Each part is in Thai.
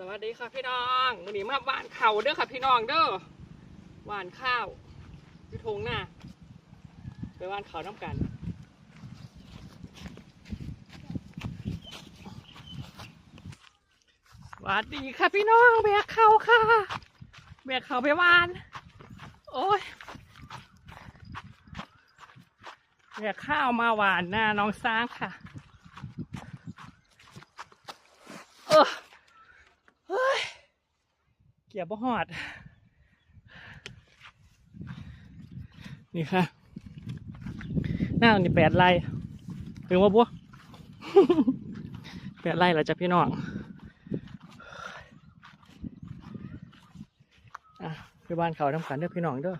สวัสดีค่ะพี่น้องวันนี้มาบ้านเขาเด้อค่ะพี่น้องเด้อหวานข้าวพี่ทงหน้าไปบ้านเขาน้ำกันสวัสดีค่ะพี่น้องแบกเขาค่ะแบกเขาไปหวาน โอ้ยแบกข้าวมาหวานหน้าน้องซ้างค่ะ เออเฮ้ย เกียบ่หอด นี่ค่ะ หน้านี่แปดไร่ถึงว่าบัวแปดไร่แล้วจ้ะพี่น้องอะไปบ้านเขาทำกันเด้อพี่น้องเด้อ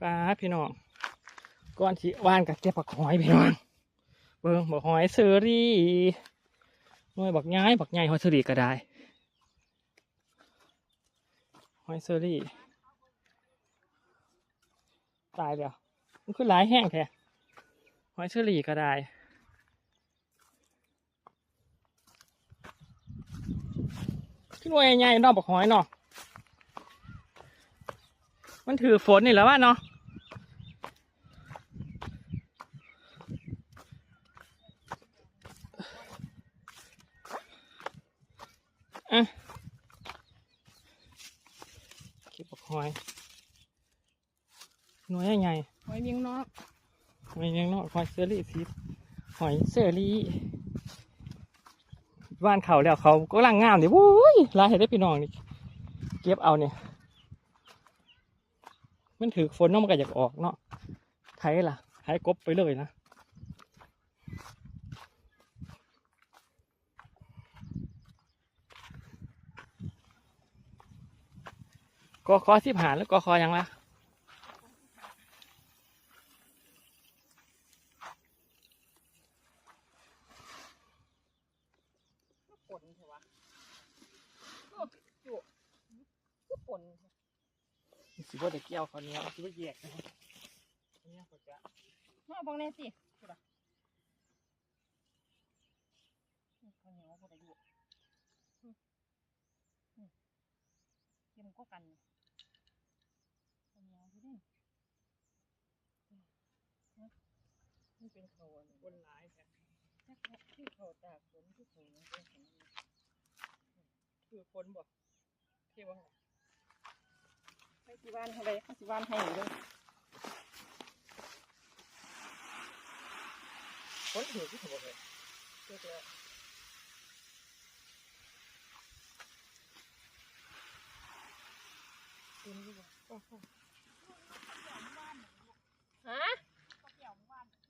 ป้าพี่น้องก่อนที่ว่านกับเก็บผักหอยพี่น้อง เบิ่งบักหอยเซอรี่ หน่วยบักย้ายบักใหญ่หอยเซอรี่ก็ได้หอยเซอรี่ ตายแล้วมันคือหลายแห้งแท้หอยเชอรี่ก็ได้ขึ้นวยใหญ่นอกบักหอยเนาะมันถือฝนนี่แล้วว่าเนาะ อะเก็บบักหอยหน่วยใหญ่หอยเมียงนอกๆหอยยังเนาะหอยเซอรี่สีหอยเซอรี่บ้านเขาแล้วเขาก็ร่างงามดิวุ้ยลายเห็นได้พี่น้องนี่เก็บเอาเนี่ยมันถือฝนเน้องมันก็อยากออกเนาะไทยล่ะไทยกบไปเลยนะ ก็คอสิบหาแล้วก็คอยังละก็ป่นเถอะวะก็จุก็ป่นเถอะสิว่าจะเกี่ยวเขาเนี้ยสิว่าแยกนะครับอันเนี้ยเขาจะมาบังแน่สิจุดอะข้าวเหนียวพอได้อยู่อืมอืมเตรียมก็กันข้าวเหนียวพี่ดินี่ เป็นเขาอันนี้บนหลายแท้ที่เขาตากฝนที่เขาเนี่ยเป็นของคือคนบอกเที่ยวว่าให้ที่บ้านเขาเลยให้ที่บ้านให้อยู่เลยคนถือที่เขาบอกเลยเลิกแล้วเต็มอยู่บ่ โอ้โห ฮะ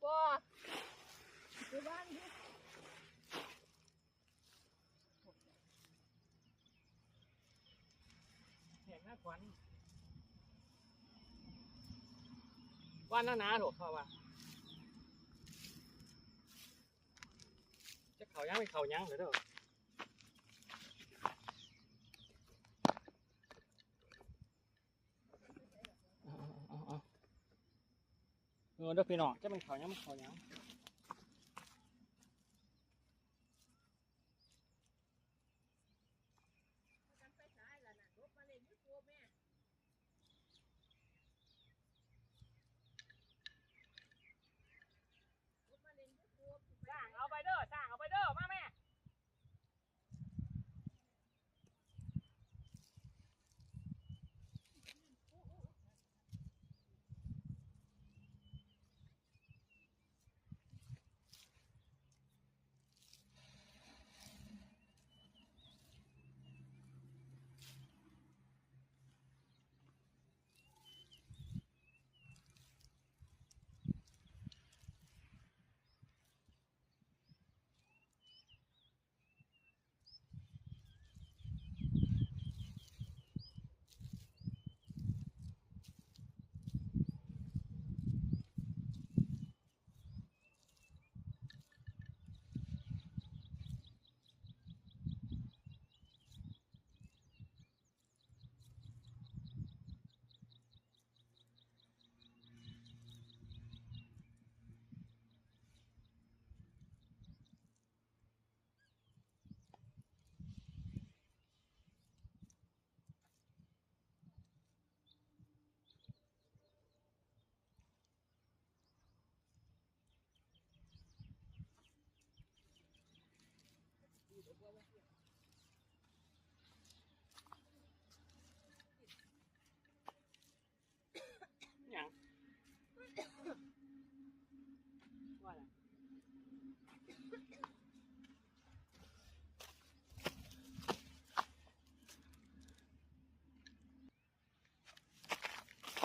บ่ที่บ้านดิาควันว่านหน้าหนาถูกเขาว่าจะเขายังไม่เขายังเหรอเด้อเออเออเออเด้อพี่น้องจะเป็นเขายังไม่เขายัง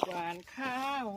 หวานข้าว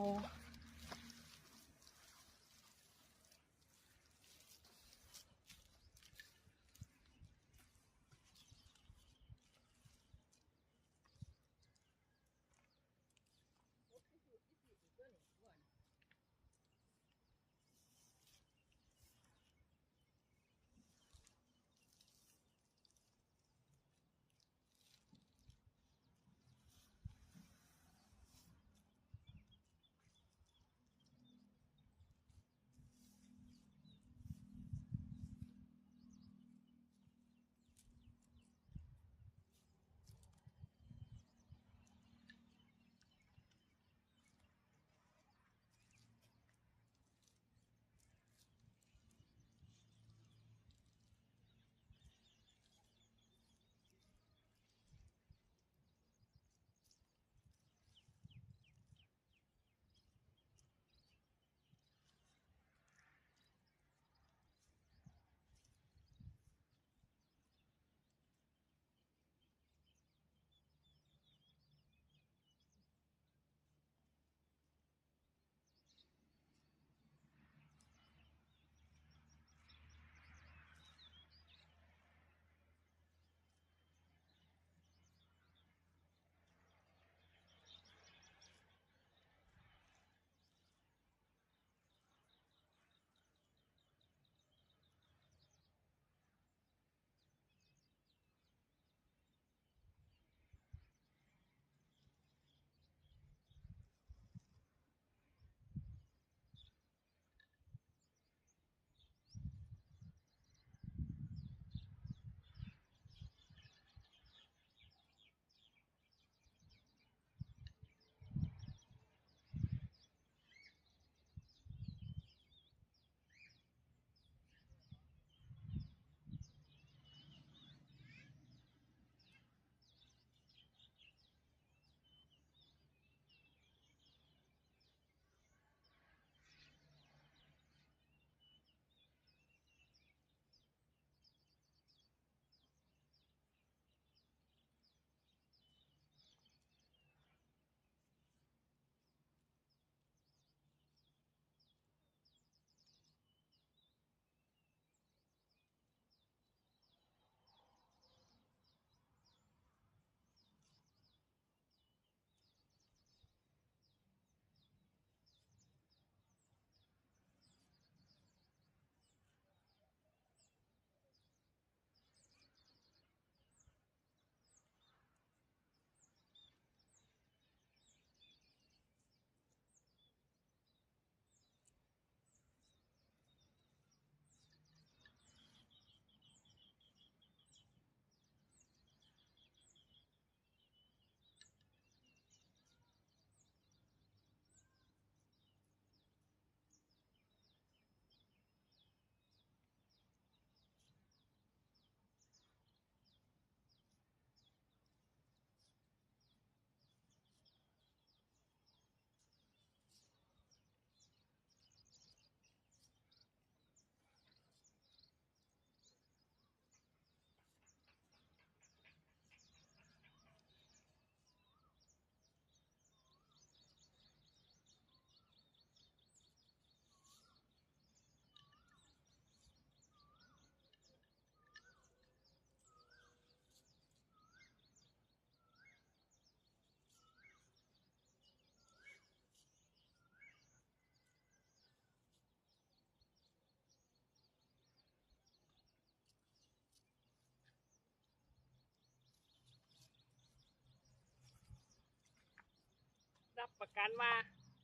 รับประกันว่า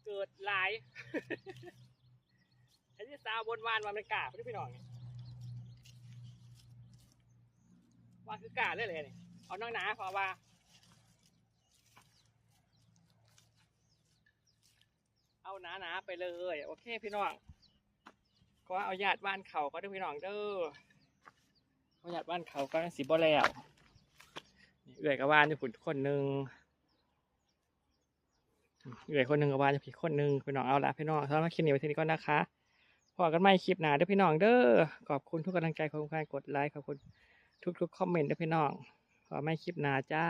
เกิดหลายไอ้ที่สาวบนวานมาเป็นกาพี่พี่น้องว่าคือกาเลยเลยเนี่ยเอาน้องหนาพอว่าเอาหนาหนาไปเลย โอเคพี่น้องก็เอาญาติบ้านเขาก็เด้พี่น้องเด้อเอาญาติบ้านเขาก็สิบ่แล้วเอื่อยกับบ้านอยู่ผุนคนหนึ่ง เหลือคนหนึ่งกับวานจะผีคนหนึ่งพี่น้องเอาละพี่น้องสำหรับคลิปนี้ไว้ที่นี้ก่อนนะคะพอกันใหม่คลิปหน้าเด้อพี่น้องเด้อขอบคุณทุกกำลังใจขอบคุณการกดไลค์ขอบคุณทุกๆคอมเมนต์เด้อพี่น้องพอกันใหม่คลิปหน้าจ้า